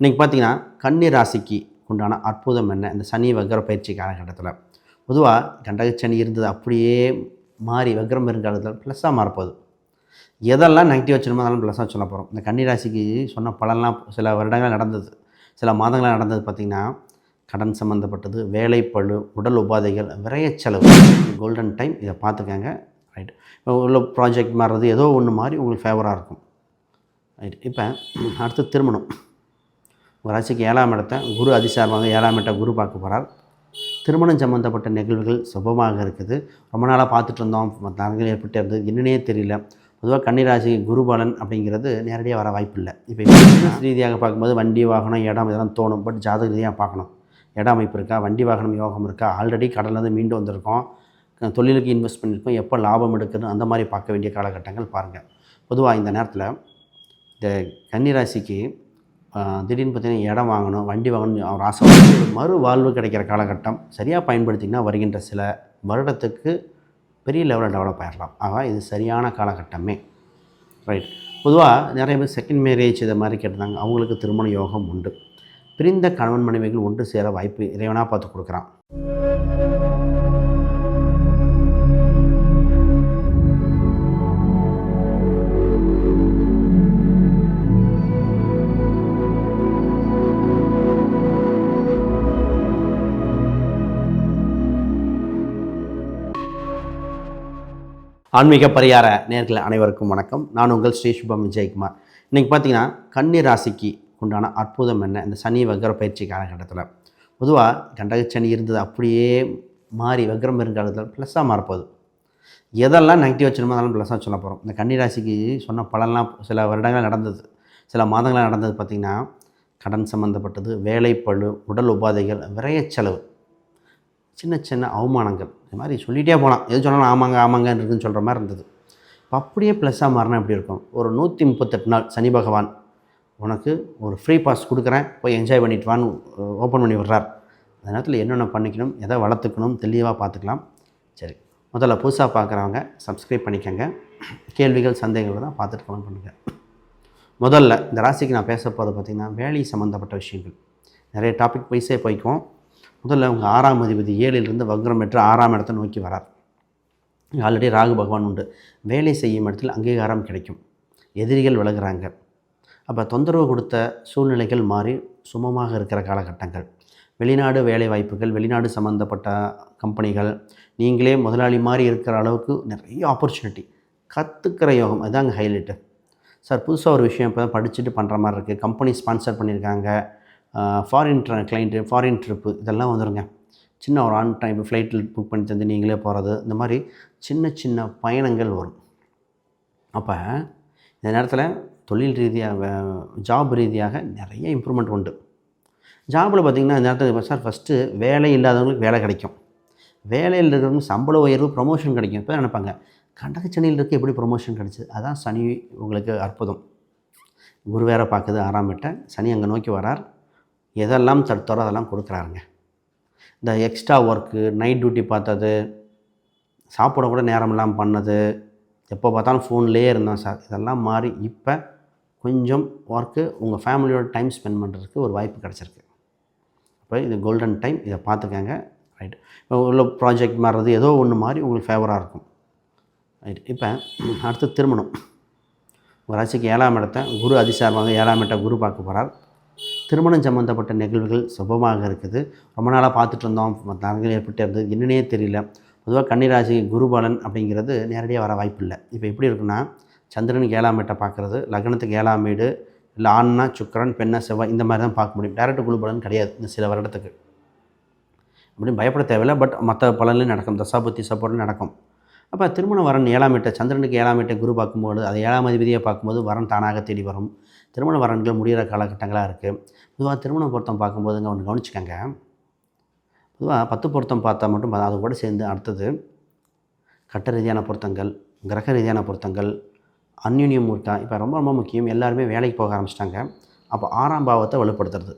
இன்றைக்கி பார்த்தீங்கன்னா கன்னி ராசிக்கு உண்டான அற்புதம் என்ன? இந்த சனி வக்கர பயிற்சி காலகட்டத்தில். பொதுவாக கண்டகச்சனி இருந்தது அப்படியே மாறி வக்ரம் வருங்காலத்தில் ப்ளஸ்ஸாக மாறப்போகுது. எதெல்லாம் நெகட்டிவ் வச்சுருமோ அதெல்லாம் ப்ளஸ்ஸாக சொல்ல போகிறோம் இந்த கன்னி ராசிக்கு சொன்ன பலன்லாம் சில வருடங்கள் நடந்தது. சில மாதங்களாக நடந்தது பார்த்திங்கன்னா கடன் சம்மந்தப்பட்டது வேலைப்பழு உடல் உபாதைகள் விரைய செலவு கோல்டன் டைம் இதை பார்த்துக்கங்க ரைட் இப்போ உள்ள ப்ராஜெக்ட் மாறுறது ஏதோ ஒன்று மாதிரி உங்களுக்கு ஃபேவராக இருக்கும். ரைட் இப்போ அடுத்து திருமணம். உங்கள் ராசிக்கு ஏழாம் இடத்த குரு அதிசாரமாக ஏழாம் இடத்தை குரு பார்க்க போகிறார். திருமணம் சம்மந்தப்பட்ட நிகழ்வுகள் சுபமாக இருக்குது. ரொம்ப நாளாக பார்த்துட்டு இருந்தோம். தரங்கள் ஏற்பட்டு இருந்தது. என்னன்னே தெரியல. பொதுவாக கன்னிராசி குருபலன் அப்படிங்கிறது நேரடியாக வர வாய்ப்பு இல்லை. இப்போ பிஸ்னஸ் ரீதியாக பார்க்கும்போது வண்டி வாகனம் இடம் இதெல்லாம் தோணும். பட் ஜாதக ரீதியாக பார்க்கணும். இட அமைப்பு இருக்கா? வண்டி வாகனம் யோகம் இருக்கா? ஆல்ரெடி கடன்லேருந்து மீண்டு வந்திருக்கோம். தொழிலுக்கு இன்வெஸ்ட் பண்ணியிருக்கோம் எப்போ லாபம் எடுக்கணும் அந்த மாதிரி பார்க்க வேண்டிய காலகட்டங்கள் பாருங்கள் பொதுவாக இந்த நேரத்தில் இந்த கன்னிராசிக்கு திடீர்னு பார்த்தீங்கன்னா இடம் வாங்கணும் வண்டி வாங்கணும் அவர் ஆசை மறு வாழ்வு கிடைக்கிற காலகட்டம் சரியாக பயன்படுத்திங்கன்னா வருகின்ற சில வருடத்துக்கு பெரிய லெவலில் டெவலப் ஆகிடலாம் ஆக இது சரியான காலகட்டமே. ரைட் பொதுவாக நிறைய பேர் செகண்ட் மேரேஜ் இதை மாதிரி கேட்டிருந்தாங்க. அவங்களுக்கு திருமண யோகம் உண்டு. பிரிந்த கணவன் மனைவிகள் ஒன்று சேர வாய்ப்பு இறைவனாக பார்த்து கொடுக்குறான். ஆன்மீக பரிகார நேர்கள் அனைவருக்கும் வணக்கம். நான் உங்கள் ஸ்ரீ சுபம் விஜயகுமார். இன்றைக்கி பார்த்தீங்கன்னா கன்னி ராசிக்கு உண்டான அற்புதம் என்ன? இந்த சனி வக்கர பயிற்சி காலகட்டத்தில். பொதுவாக கண்டகச்சனி இருந்தது அப்படியே மாறி வக்ரம் வருங்காலத்தில் ப்ளஸ்ஸாக மாறப்போகுது. எதெல்லாம் நெகட்டிவ் வச்சுருமோ அதெல்லாம் ப்ளஸ்ஸாக சொல்ல போகிறோம் இந்த கன்னி ராசிக்கு சொன்ன பலன்லாம் சில வருடங்கள் நடந்தது. சில மாதங்களாக நடந்தது பார்த்திங்கன்னா கடன் சம்மந்தப்பட்டது வேலைப்பழு உடல் உபாதைகள் விரைய செலவு. சின்ன சின்ன அவமானங்கள். இந்த மாதிரி சொல்லிகிட்டே போகலாம் எது சொன்னாலும் ஆமாங்க ஆமாங்கன்னு இருக்குன்னு சொல்கிற மாதிரி இருந்தது. இப்போ அப்படியே ப்ளஸ்ஸாக மாறினா எப்படி இருக்கும்? ஒரு நூற்றி முப்பத்தெட்டு நாள் சனி பகவான் உனக்கு ஒரு ஃப்ரீ பாஸ் கொடுக்குறேன் போய் என்ஜாய் பண்ணிட்டு வான்னு ஓப்பன் பண்ணி விடுறார். அந்த நேரத்தில் என்னென்ன பண்ணிக்கணும் எதை வளர்த்துக்கணும் தெளிவாக பார்த்துக்கலாம். சரி. முதல்ல புதுசாக பார்க்குறவங்க சப்ஸ்கிரைப் பண்ணிக்கோங்க. கேள்விகள் சந்தேகங்கள் தான் பார்த்துட்டு கமெண்ட் பண்ணுங்கள் முதல்ல இந்த ராசிக்கு நான் பேச போகிறது பார்த்திங்கன்னா வேலை சம்மந்தப்பட்ட விஷயங்கள். நிறைய டாபிக் வைஸே போய்க்கும் முதல்ல உங்கள் ஆறாம் அதிபதி ஏழிலிருந்து வக்ரம் பெற்று ஆறாம் இடத்தை நோக்கி வரார். ஆல்ரெடி ராகு பகவான் உண்டு. வேலை செய்யும் இடத்தில் அங்கீகாரம் கிடைக்கும். எதிரிகள் விலகுறாங்க. அப்போ தொந்தரவு கொடுத்த சூழ்நிலைகள் மாறி சுமமாக இருக்கிற காலகட்டங்கள். வெளிநாடு வேலை வாய்ப்புகள் வெளிநாடு சம்மந்தப்பட்ட கம்பெனிகள் நீங்களே முதலாளி மாதிரி இருக்கிற அளவுக்கு நிறைய ஆப்பர்ச்சுனிட்டி கற்றுக்கிற யோகம் அதுதாங்க ஹைலைட்டு சார் புதுசாக ஒரு விஷயம் இப்போ தான் படிச்சுட்டு பண்ணுற மாதிரி இருக்குது கம்பெனி ஸ்பான்சர் பண்ணியிருக்காங்க. ஃபாரின் கிளைண்ட்டு ஃபாரின் ட்ரிப்பு இதெல்லாம் வந்துருங்க. சின்ன ஒரு ஆன் டைம் ஃப்ளைட்டில் புக் பண்ணி தந்து நீங்களே போகிறது இந்த மாதிரி சின்ன சின்ன பயணங்கள் வரும். அப்போ இந்த நேரத்தில் தொழில் ரீதியாக ஜாப் ரீதியாக நிறைய இம்ப்ரூவ்மெண்ட் உண்டு. ஜாபில் பார்த்திங்கன்னா இந்த நேரத்தில் சார் ஃபஸ்ட்டு வேலை இல்லாதவங்களுக்கு வேலை கிடைக்கும். வேலையில் இருக்கிறவங்க சம்பள உயர்வு ப்ரொமோஷன் கிடைக்கும். இப்போ நினைப்பாங்க? கண்டகச்சனியில் இருக்க எப்படி ப்ரொமோஷன் கிடைச்சிது? அதான் சனி உங்களுக்கு அற்புதம். குரு வேற பார்க்குது ஆறாம் சனி அங்கே நோக்கி வரார். எதெல்லாம் தடுத்தாரோ அதெல்லாம் கொடுக்குறாருங்க. இந்த எக்ஸ்ட்ரா ஒர்க்கு நைட் டியூட்டி பார்த்தது சாப்பிட கூட நேரம் இல்லாமல் பண்ணது எப்போ பார்த்தாலும் ஃபோன்லேயே இருந்தோம் சார். இதெல்லாம் மாறி இப்போ கொஞ்சம் ஒர்க்கு உங்கள் ஃபேமிலியோட டைம் ஸ்பெண்ட் பண்ணுறதுக்கு ஒரு வாய்ப்பு கிடச்சிருக்கு. அப்போ இது கோல்டன் டைம் இதை பார்த்துக்கங்க. ரைட் இப்போ உள்ள ப்ராஜெக்ட் மாறுறது ஏதோ ஒன்று மாதிரி உங்களுக்கு ஃபேவராக இருக்கும். ரைட் இப்போ அடுத்து திருமணம். உங்கள் ராசிக்கு ஏழாம் இடத்த குரு அதிசாரமாக ஏழாம் இடத்த குரு பார்க்க போகிறார் திருமணம் சம்மந்தப்பட்ட நிகழ்வுகள் சுபமாக இருக்குது. ரொம்ப நாளாக பார்த்துட்டு இருந்தோம். தரங்கள் ஏற்பட்டு இருந்தது. என்னன்னே தெரியல. பொதுவாக கன்னிராசி குருபலன் அப்படிங்கிறது நேரடியாக வர வாய்ப்பு இல்லை இப்போ எப்படி இருக்குன்னா சந்திரனுக்கு ஏழாம் வீட்டை பார்க்குறது லக்னத்துக்கு ஏழாம் வீடு இல்லை ஆண்னா சுக்கரன் பெண்ணா செவ்வாய் இந்த மாதிரி தான் பார்க்க முடியும். டேரக்ட் குருபலன் கிடையாது இந்த சில வருடத்துக்கு. அப்படின்னு பயப்பட தேவையில்லை. பட் மற்ற பலன்லையும் நடக்கும். தசாபுத்தி சப்போர்ட்லையும் நடக்கும். அப்போ திருமண வரன் ஏழாம் வீட்டை சந்திரனுக்கு ஏழாம் வீட்டை குரு பார்க்கும்போது அதை ஏழாம் அதிபதியை பார்க்கும்போது வரன் தானாக தேடி வரும். திருமண வரன்கள் முடிகிற காலகட்டங்களாக இருக்குது. பொதுவாக திருமண பொருத்தம் பார்க்கும்போதுங்க ஒன்று கவனிச்சுக்கோங்க. பொதுவாக பத்து பொருத்தம் பார்த்தா மட்டும் அது கூட சேர்ந்து அடுத்தது கட்ட ரீதியான பொருத்தங்கள் கிரக ரீதியான பொருத்தங்கள் அந்யுன்யம் இருக்கா இப்போ ரொம்ப ரொம்ப முக்கியம் எல்லாருமே வேலைக்கு போக ஆரம்பிச்சிட்டாங்க. அப்போ ஆறாம் பாவத்தை வலுப்படுத்துறது.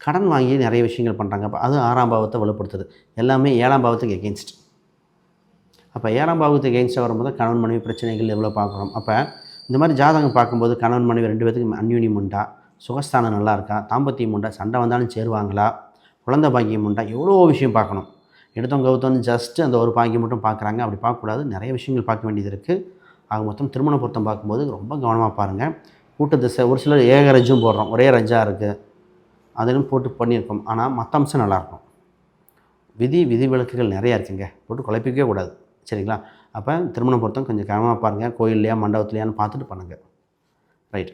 கடன் வாங்கி நிறைய விஷயங்கள் பண்ணுறாங்க அப்போ அது ஆறாம் பாவத்தை வலுப்படுத்துது. எல்லாமே ஏழாம் பாவத்துக்கு எகெயின்ஸ்ட் அப்போ ஏழாம் பாவத்துக்கு எகெயின்ஸ்டாக வரும்போது கணவன் மனைவி பிரச்சனைகள் எவ்வளோ பார்க்குறோம் அப்போ இந்த மாதிரி ஜாதகம் பார்க்கும்போது கணவன் மனைவி ரெண்டு பேத்துக்கு அந்யூனியம் உண்டா? சுகஸ்தானம் நல்லா இருக்கா? தாம்பத்தியம் உண்டா? சண்டை வந்தாலும் சேருவாங்களா? குழந்தை பாக்கியம் உண்டா? எவ்வளோ விஷயம் பார்க்கணும். எடுத்தவங்க கவுத்தவங்க ஜஸ்ட்டு அந்த ஒரு பாக்கியம் மட்டும் பார்க்குறாங்க. அப்படி பார்க்கக்கூடாது. நிறைய விஷயங்கள் பார்க்க வேண்டியது இருக்குது ஆக மொத்தம் திருமண பொருத்தம் பார்க்கும்போது ரொம்ப கவனமாக பாருங்கள் கூட்ட திசை ஒரு சிலர் ஏக ரஜும் போடுறோம். ஒரே ரஜாக இருக்குது அதிலும் போட்டு பண்ணியிருக்கோம். ஆனால் மற்ற அம்சம் நல்லாயிருக்கும் விதி விதி விளக்குகள் நிறையா இருக்குங்க. போட்டு குழப்பிக்கவே கூடாது. சரிங்களா? அப்போ திருமண பொருத்தம் கொஞ்சம் கிரமமாக பாருங்கள் கோயில்லையா மண்டபத்துலையான்னு பார்த்துட்டு பண்ணுங்கள் ரைட்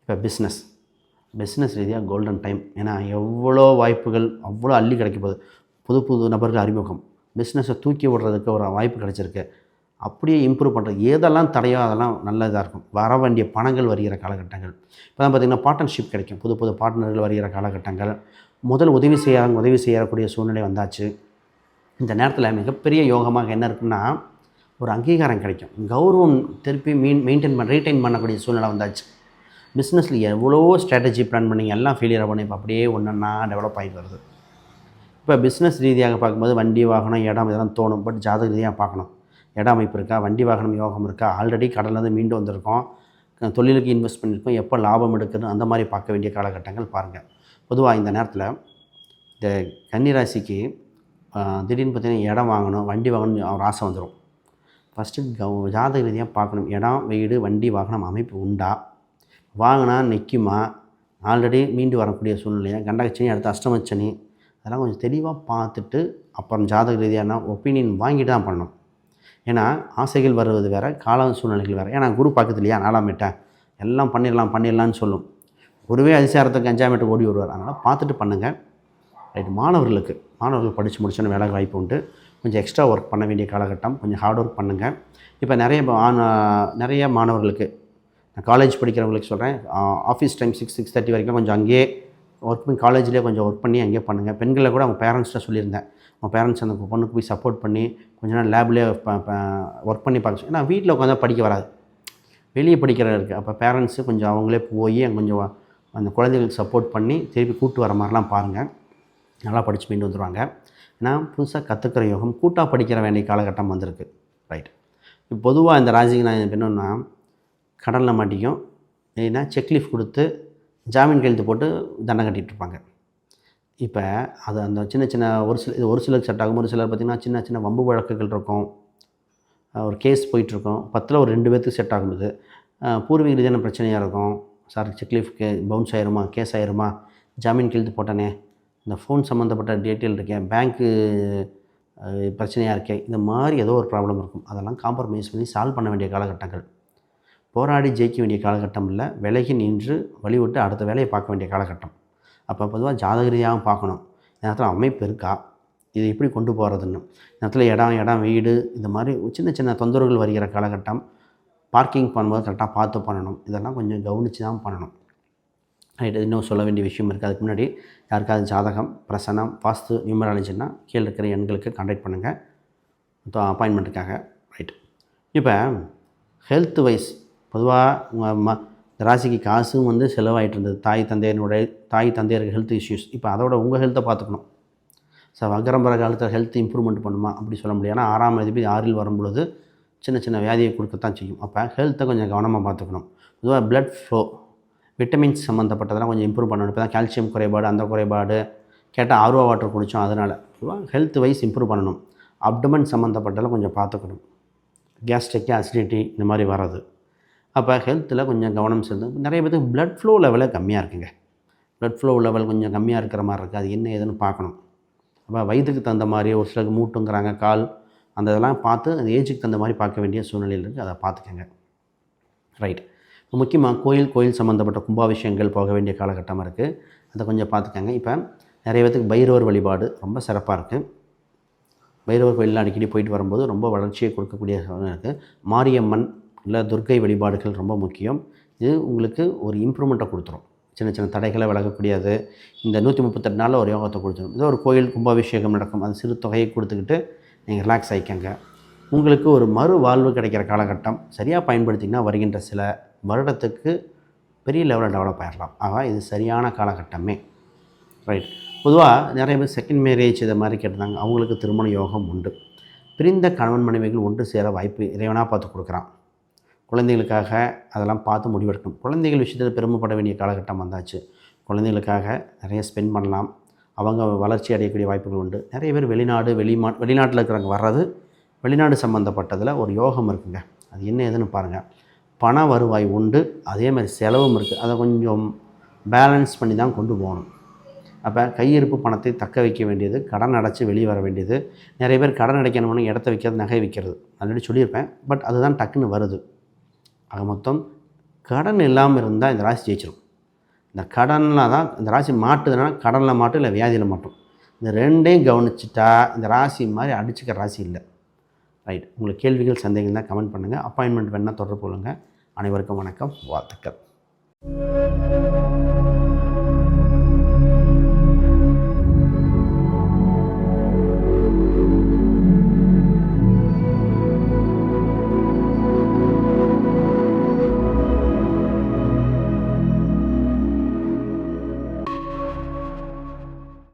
இப்போ பிஸ்னஸ் பிஸ்னஸ் ரீதியாக கோல்டன் டைம் ஏன்னா எவ்வளோ வாய்ப்புகள் அவ்வளோ அள்ளி கிடைக்க போகுது. புது புது நபர்கள் அறிமுகம். பிஸ்னஸை தூக்கி விடுறதுக்கு ஒரு வாய்ப்பு கிடைச்சிருக்கு. அப்படியே இம்ப்ரூவ் பண்ணுறது எதெல்லாம் தடையோ அதெல்லாம் நல்ல இதாக இருக்கும். வர வேண்டிய பணங்கள் வருகிற காலகட்டங்கள். இப்போ தான் பார்த்திங்கன்னா பார்ட்னர்ஷிப் கிடைக்கும். புது புது பார்ட்னர்கள் வருகிற காலகட்டங்கள். முதல் உதவி செய்ய உதவி செய்யக்கூடிய சூழ்நிலை வந்தாச்சு. இந்த நேரத்தில் மிகப்பெரிய யோகமாக என்ன இருக்குன்னா ஒரு அங்கீகாரம் கிடைக்கும். கௌரவம் திருப்பி மீன் மெயின்டைன் பண்ண ரீட்டைன் பண்ணக்கூடிய சூழ்நிலை வந்தாச்சு. பிஸ்னஸில் எவ்வளோ ஸ்ட்ராட்டஜி பிளான் பண்ணி எல்லாம் ஃபெயிலியர் பண்ணி இப்போ அப்படியே ஒன்றா டெவலப் ஆகிட்டு வருது. இப்போ பிஸ்னஸ் ரீதியாக பார்க்கும்போது வண்டி வாகனம் இடம் இதெல்லாம் தோணும். பட் ஜாதக ரீதியாக பார்க்கணும். இட அமைப்பு இருக்கா? வண்டி வாகனம் யோகம் இருக்கா? ஆல்ரெடி கடல்லேருந்து மீண்டு வந்திருக்கோம். தொழிலுக்கு இன்வெஸ்ட் பண்ணியிருக்கோம். எப்போ லாபம் எடுக்கணும் அந்த மாதிரி பார்க்க வேண்டிய காலகட்டங்கள் பாருங்கள் பொதுவாக இந்த நேரத்தில் இந்த கன்னிராசிக்கு திடீர்னு பார்த்திங்கன்னா இடம் வாங்கணும் வண்டி வாங்கணும் ஒரு ஆசை வந்துடும் ஃபஸ்ட்டு ஜாதக ரீதியாக பார்க்கணும். இடம் வீடு வண்டி வாகனம் அமைப்பு உண்டா? வாங்கினா நிற்குமா ஆல்ரெடி மீண்டு வரக்கூடிய சூழ்நிலையா கண்டகச்சனி அடுத்து அஷ்டமச்சனி. அதெல்லாம் கொஞ்சம் தெளிவாக பார்த்துட்டு அப்புறம் ஜாதக ரீதியான ஒப்பீனியன் வாங்கிட்டு தான் பண்ணணும். ஏன்னா ஆசைகள் வருவது வேறு கால சூழ்நிலைகள் வேறு. ஏன்னா குரு பக்கத்து இல்லையா? நாலாம் மீட்டேன் எல்லாம் பண்ணிடலாம் பண்ணிடலாம்னு சொல்லும். குருவே அதிசாரத்துக்கு அஞ்சாம் மீட்டர் ஓடி வருவார். அதனால் பார்த்துட்டு பண்ணுங்கள் ரைட் மாணவர்களுக்கு. மாணவர்கள் படித்து முடிச்சோன்னு வேலை வாய்ப்பு உண்டு. கொஞ்சம் எக்ஸ்ட்ரா ஒர்க் பண்ண வேண்டிய காலகட்டம் கொஞ்சம் ஹார்ட் ஒர்க் பண்ணுங்கள் இப்போ நிறைய நிறைய மாணவர்களுக்கு நான் காலேஜ் படிக்கிறவங்களுக்கு சொல்கிறேன் office time six six thirty வரைக்கும் கொஞ்சம் அங்கேயே ஒர்க் பண்ணி காலேஜ்லேயே கொஞ்சம் ஒர்க் பண்ணி அங்கேயே பண்ணுங்கள் பெண்களை கூட அவங்க பேரண்ட்ஸ்ட்ட சொல்லியிருந்தேன். அவங்க பேரண்ட்ஸ் அந்த பொண்ணுக்கு போய் சப்போர்ட் பண்ணி கொஞ்ச நேரம் லேப்லேயே ஒர்க் பண்ணி பார்க்க ஏன்னா வீட்டில் உட்காந்தா படிக்க வராது. வெளியே படிக்கிற இருக்குது அப்போ பேரண்ட்ஸு கொஞ்சம் அவங்களே போய் கொஞ்சம் அந்த குழந்தைகளுக்கு சப்போர்ட் பண்ணி திருப்பி கூப்பிட்டு வர மாதிரிலாம் பாருங்கள் நல்லா படித்து மீண்டு வந்துடுவாங்க ஏன்னா புதுசாக கற்றுக்கிற யோகம் கூட்டாக படிக்கிற வேண்டிய காலகட்டம் வந்திருக்கு. ரைட் இப்போ பொதுவாக இந்த ராசிக்கு நான் இப்ப கடலில் மாட்டிக்கும். ஏன்னா செக்லீஃப் கொடுத்து ஜாமீன் கையெழுத்து போட்டு தண்டை கட்டிகிட்ருப்பாங்க இருப்பாங்க. இப்போ அது அந்த சின்ன சின்ன ஒரு சில இது ஒரு சிலருக்கு செட் ஆகும். ஒரு சிலர் பார்த்திங்கன்னா சின்ன சின்ன வம்பு வழக்குகள் இருக்கும். ஒரு கேஸ் போயிட்டுருக்கும் பத்தில் ஒரு ரெண்டு பேர்த்துக்கு செட் ஆகும்போது பூர்வீக ரீதியான பிரச்சனையாக இருக்கும். சார் செக்லீஃப் கே பவுன்ஸ் ஆயிருமா? கேஸ் ஆயிருமா? ஜாமீன் கெழுத்து போட்டனே. இந்த ஃபோன் சம்மந்தப்பட்ட டீட்டெயில் இருக்கேன். பேங்க்கு பிரச்சனையாக இருக்கே இந்த மாதிரி ஏதோ ஒரு ப்ராப்ளம் இருக்கும். அதெல்லாம் காம்ப்ரமைஸ் பண்ணி சால்வ் பண்ண வேண்டிய காலகட்டங்கள். போராடி ஜெயிக்க வேண்டிய காலகட்டம் இல்லை. விலகி நின்று வழிவிட்டு அடுத்த வேலையை பார்க்க வேண்டிய காலகட்டம். அப்போ பொதுவாக ஜாதகதியாகவும் பார்க்கணும். இந்த நேரத்தில் அமைப்பு இருக்கா? இது எப்படி கொண்டு போகிறதுன்னு நேரத்தில் இடம் இடம் வீடு இந்த மாதிரி சின்ன சின்ன தொந்தரவுகள் வருகிற காலகட்டம். பார்க்கிங் பண்ணும்போது கரெக்டாக பார்த்து பண்ணணும். இதெல்லாம் கொஞ்சம் கவனித்து தான் பண்ணணும். ரைட் இன்னும் சொல்ல வேண்டிய விஷயம் இருக்குது அதுக்கு முன்னாடி யாருக்காவது ஜாதகம் பிரசனம் வாஸ்து நியூமராலஜின்னா கீழே இருக்கிற எண்களுக்கு கான்டாக்ட் பண்ணுங்கள் அப்பாயின்மெண்ட்டுக்காக ரைட் இப்போ ஹெல்த் வைஸ் பொதுவாக உங்கள் ம இந்த ராசிக்கு காசும் வந்து செலவாகிட்டு இருந்தது. தாய் தந்தையனுடைய தாய் தந்தையருக்கு ஹெல்த் இஷ்யூஸ் இப்போ அதோட உங்கள் ஹெல்த்தை பார்த்துக்கணும். ஸோ வக்கரம்பர காலத்தில் ஹெல்த் இம்ப்ரூவ்மெண்ட் பண்ணுமா? அப்படி சொல்ல முடியாது. ஏன்னா ஆறாம் அதிபதி ஆறில் வரும்பொழுது சின்ன சின்ன வியாதியை கொடுக்கத்தான் செய்யும். அப்போ ஹெல்த்தை கொஞ்சம் கவனமாக பார்த்துக்கணும். பொதுவாக ப்ளட் ஃப்ளோ விட்டமின்ஸ் சம்மந்தப்பட்டதெல்லாம் கொஞ்சம் இம்ப்ரூவ் பண்ணணும். இப்போ தான் கால்சியம் குறைபாடு அந்த குறைபாடு கேட்டால் ஆர்வா வாட்டர் குடித்தோம் அதனால். பொதுவாக ஹெல்த் வைஸ் இம்ப்ரூவ் பண்ணணும். அப்டமன் சம்மந்தப்பட்டதெல்லாம் கொஞ்சம் பார்த்துக்கணும். கேஸ்ட்ரிக்கு அசிடிட்டி இந்த மாதிரி வர்றது. அப்போ ஹெல்த்தில் கொஞ்சம் கவனம் செலுத்து நிறைய பேருக்கு ப்ளட் ஃப்ளோ லெவலே கம்மியாக இருக்குங்க. ப்ளட் ஃப்ளோ லெவல் கொஞ்சம் கம்மியாக இருக்கிற மாதிரி இருக்குது அது என்ன ஏதுன்னு பார்க்கணும். அப்போ வயதுக்கு தகுந்த மாதிரி ஒரு சிலருக்கு மூட்டுங்கிறாங்க கால் அந்த இதெல்லாம் பார்த்து அந்த ஏஜுக்கு தகுந்த மாதிரி பார்க்க வேண்டிய சூழ்நிலையில் இருக்குது அதை பார்த்துக்கோங்க. ரைட் முக்கியமாக கோயில் கோயில் சம்மந்தப்பட்ட கும்பாபிஷேகங்கள் போக வேண்டிய காலகட்டமாக இருக்குது அதை கொஞ்சம் பார்த்துக்கங்க. இப்போ நிறைய பேத்துக்கு பைரவர் வழிபாடு ரொம்ப சிறப்பாக இருக்குது பைரவர் கோயிலில் அடிக்கடி போயிட்டு வரும்போது ரொம்ப வளர்ச்சியை கொடுக்கக்கூடிய இருக்குது மாரியம்மன் இல்லை துர்க்கை வழிபாடுகள் ரொம்ப முக்கியம். இது உங்களுக்கு ஒரு இம்ப்ரூவ்மெண்ட்டை கொடுத்துரும். சின்ன சின்ன தடைகளை விலகக்கூடியது. இந்த நூற்றி முப்பத்தெட்டு நாளில் ஒரு யோகத்தை கொடுத்துரும். இதோ ஒரு கோயில் கும்பாபிஷேகம் நடக்கும். அது சிறு தொகையை கொடுத்துக்கிட்டு நீங்கள் ரிலாக்ஸ் ஆகிக்கங்க உங்களுக்கு ஒரு மறு வாழ்வு கிடைக்கிற காலகட்டம் சரியாக பயன்படுத்திங்கன்னா வருகின்ற சில வருடத்துக்கு பெரிய லெவலில் டெவலப் ஆகிடலாம் ஆக இது சரியான காலகட்டமே. ரைட் பொதுவாக நிறைய பேர் செகண்ட் மேரேஜ் இதை மாதிரி கேட்டிருந்தாங்க. அவங்களுக்கு திருமண யோகம் உண்டு. பிரிந்த கணவன் மனைவிகள் ஒன்று சேர வாய்ப்பு இறைவனாக பார்த்து கொடுக்குறான். குழந்தைகளுக்காக அதெல்லாம் பார்த்து முடிவெடுக்கணும். குழந்தைகள் விஷயத்தில் பெருமைப்பட வேண்டிய காலகட்டம் வந்தாச்சு. குழந்தைகளுக்காக நிறைய ஸ்பெண்ட் பண்ணலாம். அவங்க வளர்ச்சி அடையக்கூடிய வாய்ப்புகள் உண்டு. நிறைய பேர் வெளிநாடு வெளிமா வெளிநாட்டில் இருக்கிறவங்க வர்றது வெளிநாடு சம்மந்தப்பட்டதில் ஒரு யோகம் இருக்குங்க. அது என்ன ஏதுன்னு பாருங்கள் பண வருவாய் உண்டு. அதே மாதிரி செலவும் இருக்குது அதை கொஞ்சம் பேலன்ஸ் பண்ணி தான் கொண்டு போகணும். அப்போ கையிருப்பு பணத்தை தக்க வைக்க வேண்டியது கடன் அடைச்சி வெளியே வர வேண்டியது. நிறைய பேர் கடன் அடைக்கணும்னு இடத்த வைக்கிறது நகை வைக்கிறது. ஆல்ரெடி சொல்லியிருப்பேன். பட் அதுதான் டக்குன்னு வருது. ஆக மொத்தம் கடன் இல்லாமல் இருந்தால் இந்த ராசி ஜெயிச்சிடும் இந்த கடனில் தான் இந்த ராசி மாட்டுதுன்னா கடனில் மாட்டும் இல்லை வியாதியில் மாட்டும். இந்த ரெண்டையும் கவனிச்சிட்டா இந்த ராசி மாதிரி அடிச்சுக்கிற ராசி இல்லை. ரைட் உங்களுக்கு கேள்விகள் சந்தேகம் தான் கமெண்ட் பண்ணுங்கள் அப்பாயின்மெண்ட் வேணால் தொடர்பு கொள்ளுங்கள் அனைவருக்கும் வணக்கம். வாழ்த்துக்கள்.